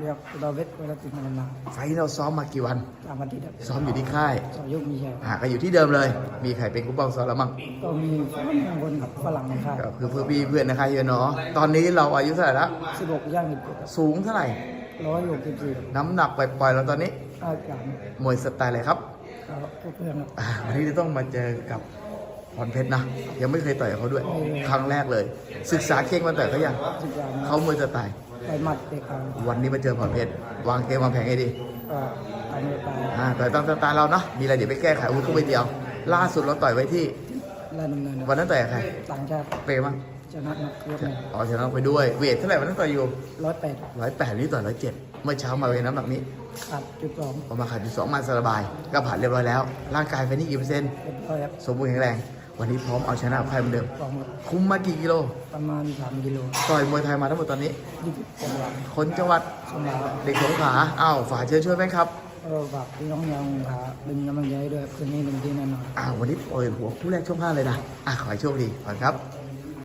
เรียกดาวเวทเวลาติดมันมาไฟท์เราซ้อมมากี่วันตามวันที่เด็กซ้อมอยู่ที่ค่ายสอยุคมีชัยหาก็อยู่ที่เดิมเลย มีใครเป็นกู้บ้องซ้อมแล้วมั้งก็มีฝรั่งคนกับฝรั่งในค่ายก็คือเพื่อพี่เพื่อนนะคะเฮียเนาะตอนนี้เราอายุเท่าไหร่ละสิบหกย่างสิบเจ็ดสูงเท่าไหร่ร้อยหกสิบสี่น้ำหนักปล่อยๆเราตอนนี้ห้าสามมวยสไตล์อะไรครับก็เพื่อนครับอ่าวันนี้จะต้องมาเจอกับพรเพชรนะยังไม่เคยต่อยกับเขาด้วย ครั้งแรกเลย ศึกษาเก่งมาแต่อยเขายังสิบอย่างเขามวยสไตล์ ไปหมัดเตะกลางวันนี้มาเจอพรเพชรวางเกมวางแผนให้ดีก็ทำให้ตายอ่าต่อยตามสไตล์เราเนาะมีอะไรเดี๋ยวไปแก้ไขอาวุ้นทุกไปเดียว ล่าสุดเราต่อยไว้ที่และดำเนินวันนั้นต่อยกับใครต่างชาติเปย์มั้งชนะนักยกหนึ่งอ๋อชนะไปด้วยเวทเท่าไหร่วันนั้นต่อยอยู่ร้อยแปดร้อยแปดนี่ต่อยร้อยเจ็ดเมื่อเช้ามาเวทน้ำหนักนี้ขาดจุดสองประมาณขาดอยู่สองมาสบาย ก็ผ่านเรียบร้อยแล้ว ร่างกายไฟนี่กี่เปอร์เซ็นต์เรียบร้อยครับสมบูรณ์แข็งแรง วันนี้พร้อมเอาชนะใครเหมือนเดิมสองครับคุมมากี่กิโล ประมาณสามกิโลต่อยมวยไทยมาทั้งหมดตอนนี้ ยี่สิบกว่าคนจังหวัดสงขลาครับเด็กสงขลาอ้าวฝากเชิญช่วยไหมครับก็ฝากพี่น้องยาวขาเป็นกำลังใจให้ด้วยคืนนี้หนึ่งที่แน่นอน อ้าววันนี้เปิดหัวคู่แรกช่วงห้าเลยนะอะขอให้โชคดีก่อนครับค